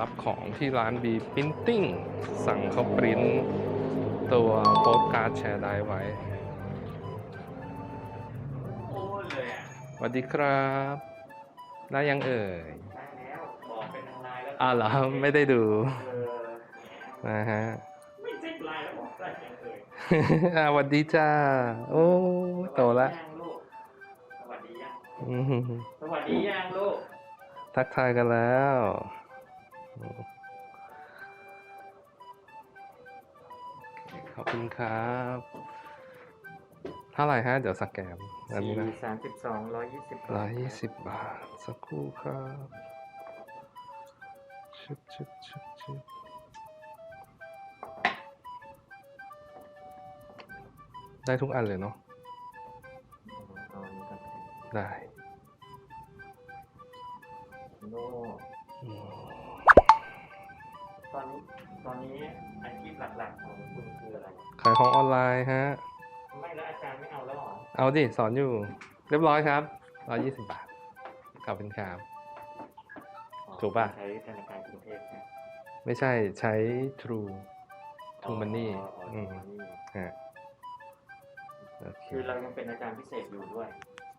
รับของที่ร้าน B Printing สั่งเขาปริ้นตัวโปสการ์ดแชร์ได้ไว้โอ้เลยอะสวัสดีครับ ได้ยังเอ่ยได้แล้วบอกเป็นทางไลน์แล้วอ้าวเหรอไม่ได้ดูเออนะฮะไม่เช็คไลน์แล้วบอกได้ยังเอ่ยอ่าสวัสดีจ้า โอ้โตละสวัสดียังลูกสวัสดียังอืมสวัสดียังลูกทักทายกันแล้ว ขอบคุณครับเท่าไหร่ฮะเดี๋ยวสแกนอันนี้นะสามสิบสองร้อยยี่สิบร้อยยี่สิบบาท สักครู่ครับชึบชึบชึบชึบได้ทุกอันเลยเนาะเอาอันนี้ก่อนได้โน่ อืมตอนนี้ตอนนี้อาชีพหลักๆของคุณคืออะไร ขายของออนไลน์ฮะ ไม่แล้วอาจารย์ไม่เอาแล้วเหรอ เอาดิ สอนอยู่ เรียบร้อยครับร้อยยี่สิบบาท ขอบคุณครับอ๋อถูกป่ะ ใช้ธนาคารกรุงเทพนะไม่ใช่ใช้ True True Money อ๋ออ๋ออืม True Money ฮะโอเค คือเรายังเป็นอาจารย์พิเศษอยู่ด้วย